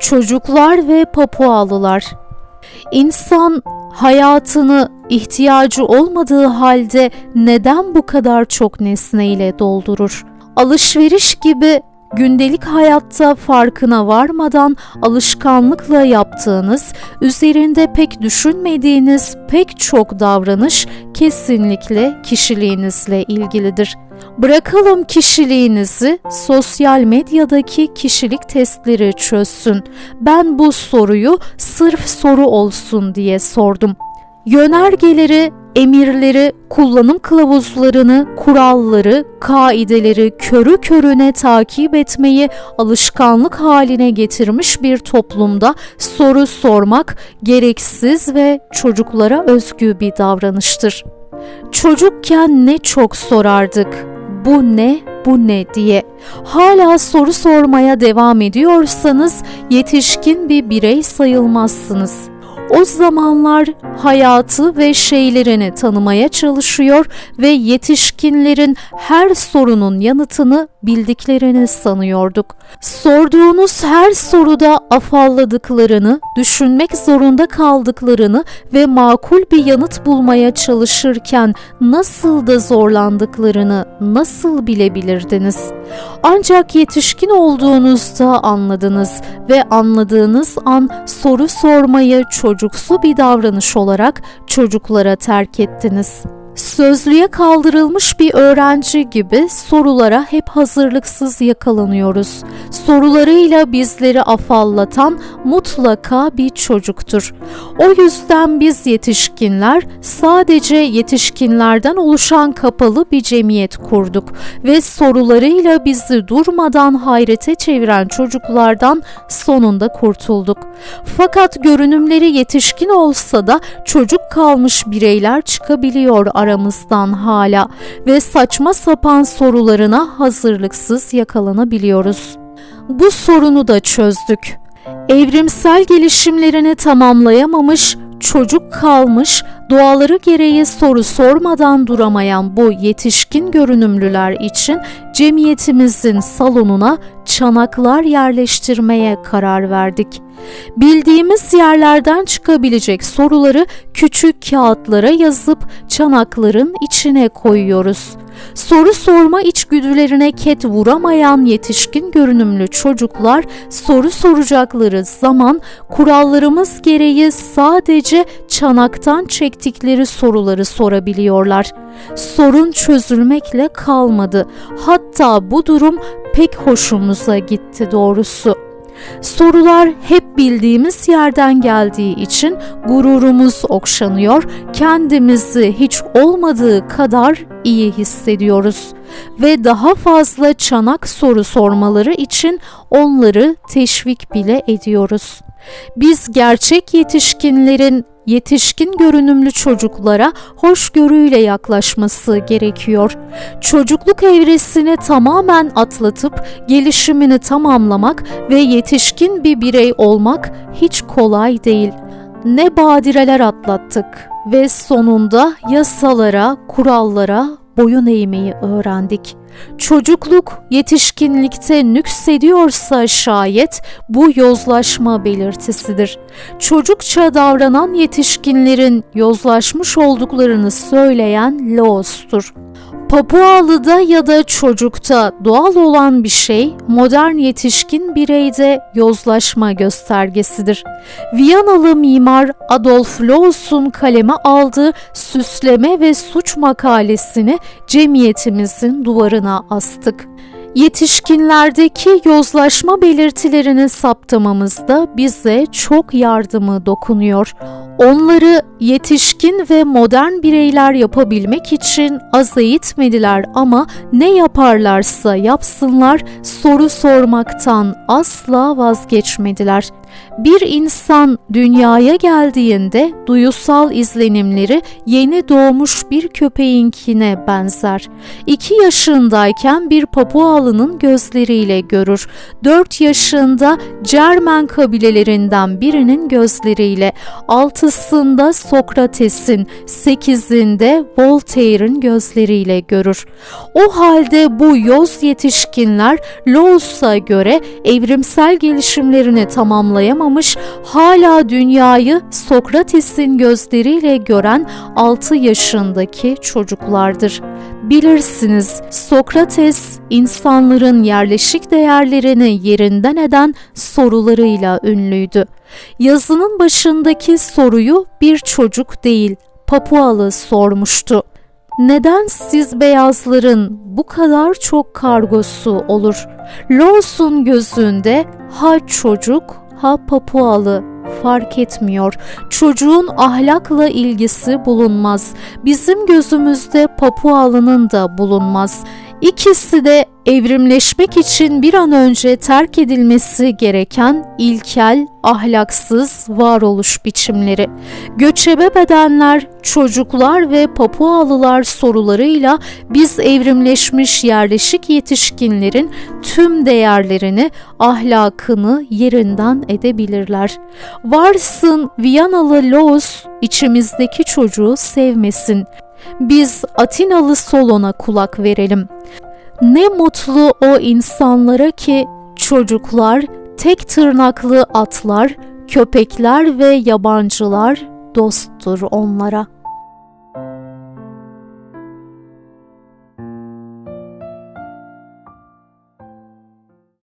Çocuklar ve Papualılar İnsan hayatını ihtiyacı olmadığı halde neden bu kadar çok nesneyle doldurur? Alışveriş gibi gündelik hayatta farkına varmadan alışkanlıkla yaptığınız, üzerinde pek düşünmediğiniz pek çok davranış kesinlikle kişiliğinizle ilgilidir. Bırakalım kişiliğinizi sosyal medyadaki kişilik testleri çözsün. Ben bu soruyu sırf soru olsun diye sordum. Yönergeleri, emirleri, kullanım kılavuzlarını, kuralları, kaideleri körü körüne takip etmeyi alışkanlık haline getirmiş bir toplumda soru sormak gereksiz ve çocuklara özgü bir davranıştır. Çocukken ne çok sorardık. Bu ne, bu ne diye. Hala soru sormaya devam ediyorsanız yetişkin bir birey sayılmazsınız. O zamanlar hayatı ve şeylerini tanımaya çalışıyor ve yetişkinlerin her sorunun yanıtını bildiklerini sanıyorduk. Sorduğunuz her soruda afalladıklarını, düşünmek zorunda kaldıklarını ve makul bir yanıt bulmaya çalışırken nasıl da zorlandıklarını nasıl bilebilirdiniz? Ancak yetişkin olduğunuzda anladınız ve anladığınız an soru sormayı çocuksu bir davranış olarak çocuklara terk ettiniz. Sözlüğe kaldırılmış bir öğrenci gibi sorulara hep hazırlıksız yakalanıyoruz. Sorularıyla bizleri afallatan mutlaka bir çocuktur. O yüzden biz yetişkinler sadece yetişkinlerden oluşan kapalı bir cemiyet kurduk ve sorularıyla bizi durmadan hayrete çeviren çocuklardan sonunda kurtulduk. Fakat görünümleri yetişkin olsa da çocuk kalmış bireyler çıkabiliyor aramızdan hala ve saçma sapan sorularına hazırlıksız yakalanabiliyoruz. Bu sorunu da çözdük. Evrimsel gelişimlerini tamamlayamamış, çocuk kalmış, doğaları gereği soru sormadan duramayan bu yetişkin görünümlüler için cemiyetimizin salonuna çanaklar yerleştirmeye karar verdik. Bildiğimiz yerlerden çıkabilecek soruları küçük kağıtlara yazıp çanakların içine koyuyoruz. Soru sorma içgüdülerine ket vuramayan yetişkin görünümlü çocuklar soru soracakları zaman kurallarımız gereği sadece çanaktan çektikleri soruları sorabiliyorlar. Sorun çözülmekle kalmadı. Hatta bu durum pek hoşumuza gitti doğrusu. Sorular hep bildiğimiz yerden geldiği için gururumuz okşanıyor, kendimizi hiç olmadığı kadar iyi hissediyoruz ve daha fazla çanak soru sormaları için onları teşvik bile ediyoruz. Biz gerçek yetişkinlerin yetişkin görünümlü çocuklara hoşgörüyle yaklaşması gerekiyor. Çocukluk evresini tamamen atlatıp gelişimini tamamlamak ve yetişkin bir birey olmak hiç kolay değil. Ne badireler atlattık ve sonunda yasalara, kurallara boyun eğmeyi öğrendik. Çocukluk yetişkinlikte nüksediyorsa şayet bu yozlaşma belirtisidir. Çocukça davranan yetişkinlerin yozlaşmış olduklarını söyleyen Laos'tur. Papualı'da ya da çocukta doğal olan bir şey modern yetişkin bireyde yozlaşma göstergesidir. Viyanalı mimar Adolf Loos'un kaleme aldığı süsleme ve suç makalesini cemiyetimizin duvarına astık. Yetişkinlerdeki yozlaşma belirtilerini saptamamızda bize çok yardımı dokunuyor. Onları yetişkin ve modern bireyler yapabilmek için az eğitmediler ama ne yaparlarsa yapsınlar soru sormaktan asla vazgeçmediler. Bir insan dünyaya geldiğinde duyusal izlenimleri yeni doğmuş bir köpeğinkine benzer. 2 yaşındayken bir Papualı'nın gözleriyle görür. 4 yaşında Cermen kabilelerinden birinin gözleriyle, 6'sında Sokrates'in, 8'inde Voltaire'in gözleriyle görür. O halde bu yoz yetişkinler Lowes'a göre evrimsel gelişimlerini tamamlayamamış, hala dünyayı Sokrates'in gözleriyle gören 6 yaşındaki çocuklardır. Bilirsiniz Sokrates insanların yerleşik değerlerini yerinden eden sorularıyla ünlüydü. Yazının başındaki soruyu bir çocuk değil, Papualı sormuştu. Neden siz beyazların bu kadar çok kargosu olur? Lawson gözünde ha çocuk ha Papualı fark etmiyor. Çocuğun ahlakla ilgisi bulunmaz. Bizim gözümüzde Papualı'nın da bulunmaz. İkisi de evrimleşmek için bir an önce terk edilmesi gereken ilkel, ahlaksız varoluş biçimleri. Göçebe bedenler, çocuklar ve Papualılar sorularıyla biz evrimleşmiş yerleşik yetişkinlerin tüm değerlerini, ahlakını yerinden edebilirler. Varsın Viyanalı Laos içimizdeki çocuğu sevmesin. Biz Atinalı Solon'a kulak verelim. Ne mutlu o insanlara ki çocuklar, tek tırnaklı atlar, köpekler ve yabancılar dosttur onlara.''